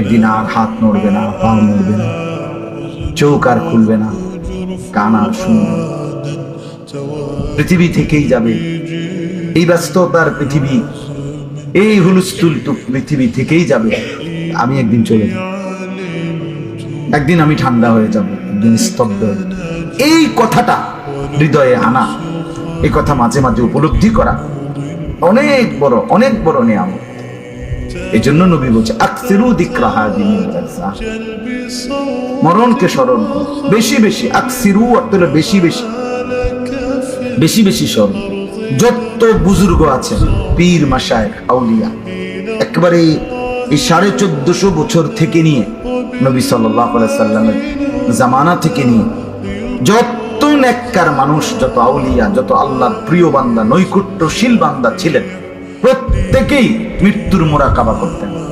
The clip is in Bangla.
একদিন আর হাত নড়বে না পা নড়বে না, চোখ আর খুলবে না, কান আর শুনবে পৃথিবী থেকেই যাবে এই ব্যস্ততার পৃথিবী, এই হুলস্থুল পৃথিবী থেকেই যাবে। আমি একদিন চলে যাব, একদিন আমি ঠান্ডা হয়ে যাব, একদিন স্তব্ধ এই কথাটা হৃদয়ে আনা, এই কথা মাঝে মাঝে উপলব্ধি করা অনেক বড় অনেক বড় নিয়াম এই জন্য নবী বলছে, আকসিরু দিকরাহা দিনের মরণকে স্মরণ করো। বেশি বেশি, আকসিরু অর্থ বেশি বেশি। বেশি বেশি স্মরণ যত বুজুর্গ আছেন, পীর মাসায় আউলিয়া, একেবারে এই সাড়ে চোদ্দশো বছর থেকে নিয়ে, নবী সাল্লাহ সাল্লামের জামানা থেকে নিয়ে, যত নেককার মানুষ, যত আউলিয়া, যত আল্লাহর প্রিয় বান্দা, নৈকুট্যশীল বান্দা ছিলেন প্রত্যেকেই মৃত্যুর মোরাকাবা করতেন।